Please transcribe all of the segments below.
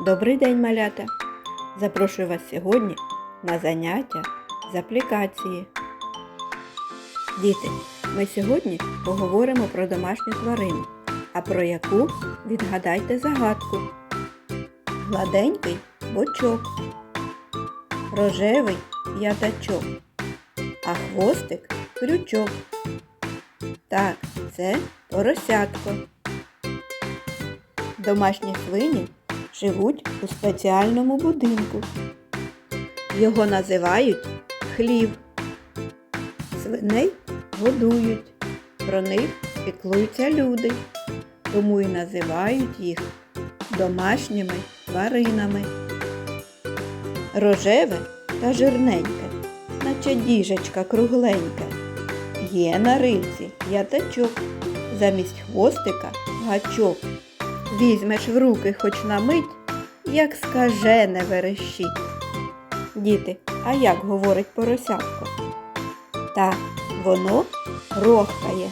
Добрий день, малята! Запрошую вас сьогодні на заняття з аплікації. Діти, ми сьогодні поговоримо про домашню тварину, а про яку відгадайте загадку. Гладенький бочок, рожевий п'ятачок, а хвостик крючок. Так, це поросятко. Домашні свині живуть у спеціальному будинку. Його називають хлів. Свиней годують, про них піклуються люди, тому і називають їх домашніми тваринами. Рожеве та жирненьке, наче діжечка кругленька. Є на рильці п'ятачок, замість хвостика гачок. Візьмеш в руки хоч на мить, як скажене верещить. Діти, а як говорить поросятко? Та воно рохкає.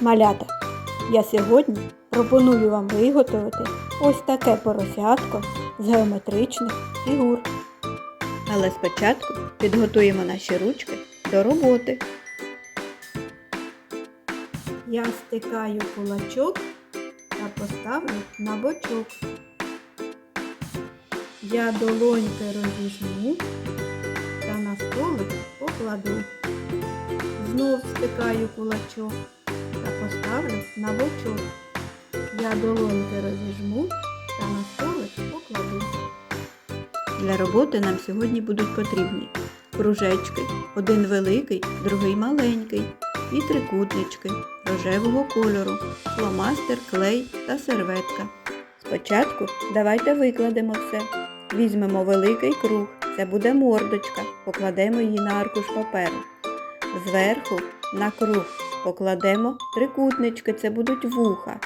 Малята, я сьогодні пропоную вам виготовити ось таке поросятко з геометричних фігур. Але спочатку підготуємо наші ручки до роботи. Я стикаю кулачок та поставлю на бочок. Я долоньки розіжму та на столик покладу. Знов стикаю кулачок та поставлю на бочок. Я долоньки розіжму та на столик покладу. Для роботи нам сьогодні будуть потрібні кружечки, один великий, другий маленький, і трикутнички рожевого кольору, фломастер, клей та серветка. Спочатку давайте викладемо все. Візьмемо великий круг, це буде мордочка, покладемо її на аркуш паперу. Зверху на круг покладемо трикутнички, це будуть вуха.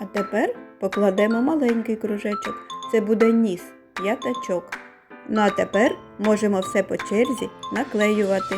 А тепер покладемо маленький кружечок, це буде ніс, п'ятачок. Ну а тепер можемо все по черзі наклеювати.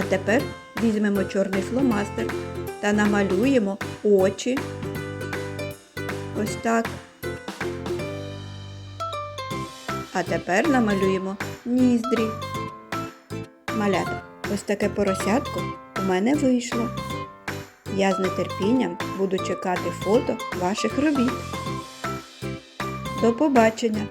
А тепер візьмемо чорний фломастер та намалюємо очі. Ось так. А тепер намалюємо ніздрі. Малята, ось таке поросятко у мене вийшло. Я з нетерпінням буду чекати фото ваших робіт. До побачення!